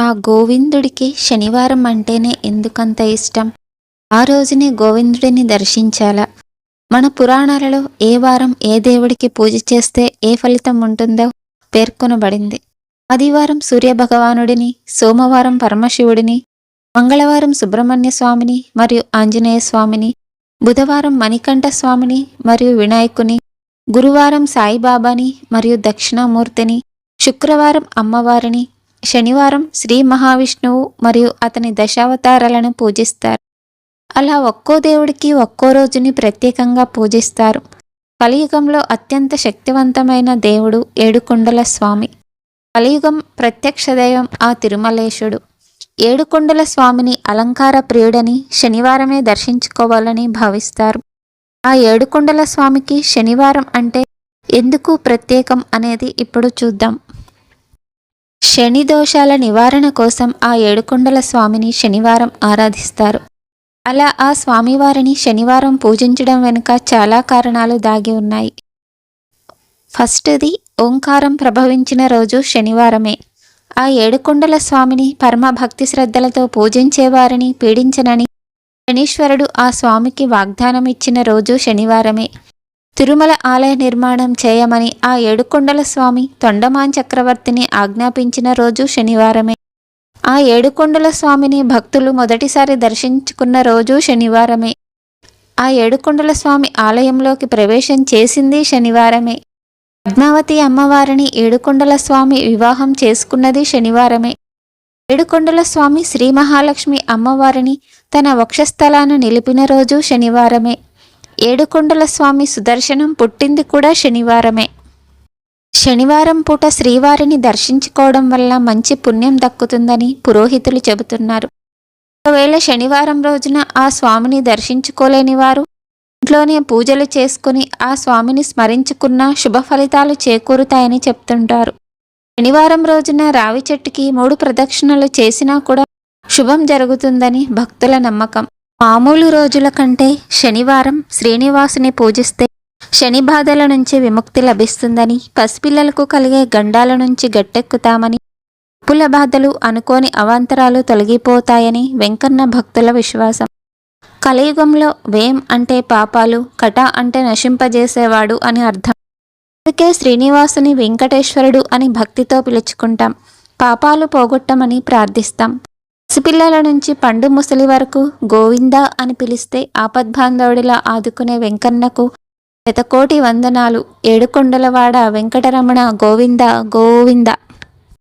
ఆ గోవిందుడికి శనివారం అంటేనే ఎందుకంత ఇష్టం? ఆ రోజునే గోవిందుడిని దర్శించాలా? మన పురాణాలలో ఏ వారం ఏ దేవుడికి పూజ చేస్తే ఏ ఫలితం ఉంటుందో పేర్కొనబడింది. ఆదివారం సూర్యభగవానుడిని సోమవారం పరమశివుడిని మంగళవారం సుబ్రహ్మణ్య స్వామిని మరియు ఆంజనేయ స్వామిని బుధవారం మణికంఠ స్వామిని మరియు వినాయకుని గురువారం సాయిబాబాని మరియు దక్షిణామూర్తిని శుక్రవారం అమ్మవారిని శనివారం శ్రీ మహావిష్ణువు మరియు అతని దశావతారాలను పూజిస్తారు. అలా ఒక్కో దేవుడికి ఒక్కో రోజుని ప్రత్యేకంగా పూజిస్తారు. కలియుగంలో అత్యంత శక్తివంతమైన దేవుడు ఏడుకొండల స్వామి. కలియుగం ప్రత్యక్ష దైవం ఆ తిరుమలేశుడు. ఏడుకొండల స్వామిని అలంకార ప్రియుడని శనివారమే దర్శించుకోవాలని భావిస్తారు. ఆ ఏడుకొండల స్వామికి శనివారం అంటే ఎందుకు ప్రత్యేకం అనేది ఇప్పుడు చూద్దాం. శని దోషాల నివారణ కోసం ఆ ఏడుకొండల స్వామిని శనివారం ఆరాధిస్తారు. అలా ఆ స్వామివారిని శనివారం పూజించడం వెనుక చాలా కారణాలు దాగి ఉన్నాయి. ఫస్ట్ది ఓంకారం ప్రభవించిన రోజు శనివారమే. ఆ ఏడుకొండల స్వామిని పరమ భక్తి శ్రద్ధలతో పూజించేవారిని పీడించనని శనీశ్వరుడు ఆ స్వామికి వాగ్దానం ఇచ్చిన రోజు శనివారమే. తిరుమల ఆలయ నిర్మాణం చేయమని ఆ ఏడుకొండల స్వామి తొండమాన్ చక్రవర్తిని ఆజ్ఞాపించిన రోజు శనివారమే. ఆ ఏడుకొండల స్వామిని భక్తులు మొదటిసారి దర్శించుకున్న రోజు శనివారమే. ఆ ఏడుకొండల స్వామి ఆలయంలోకి ప్రవేశం చేసింది శనివారమే. పద్మావతి అమ్మవారిని ఏడుకొండల స్వామి వివాహం చేసుకున్నది శనివారమే. ఏడుకొండల స్వామి శ్రీ మహాలక్ష్మి అమ్మవారిని తన వక్షస్థలాన నిలిపిన రోజు శనివారమే. ఏడుకొండల స్వామి సుదర్శనం పుట్టింది కూడా శనివారమే. శనివారం పూట శ్రీవారిని దర్శించుకోవడం వల్ల మంచి పుణ్యం దక్కుతుందని పురోహితులు చెబుతున్నారు. ఒకవేళ శనివారం రోజున ఆ స్వామిని దర్శించుకోలేని వారు ఇంట్లోనే పూజలు చేసుకుని ఆ స్వామిని స్మరించుకున్న శుభ ఫలితాలు చేకూరుతాయని చెప్తుంటారు. శనివారం రోజున రావి చెట్టుకి మూడు ప్రదక్షిణలు చేసినా కూడా శుభం జరుగుతుందని భక్తుల నమ్మకం. మామూలు రోజుల కంటే శనివారం శ్రీనివాసుని పూజిస్తే శని బాధల నుంచి విముక్తి లభిస్తుందని పసిపిల్లలకు కలిగే గండాల నుంచి గట్టెక్కుతామని పుల బాధలు అనుకోని అవాంతరాలు తొలగిపోతాయని వెంకన్న భక్తుల విశ్వాసం. కలియుగంలో వేం అంటే పాపాలు కట అంటే నశింపజేసేవాడు అని అర్థం. అందుకే శ్రీనివాసుని వెంకటేశ్వరుడు అని భక్తితో పిలుచుకుంటాం. పాపాలు పోగొట్టమని ప్రార్థిస్తాం. పసిపిల్లల నుంచి పండు ముసలి వరకు గోవింద అని పిలిస్తే ఆపద్బాంధవుడిలా ఆదుకునే వెంకన్నకు శతకోటి వందనాలు. ఏడుకొండలవాడ వెంకటరమణ గోవింద గోవింద.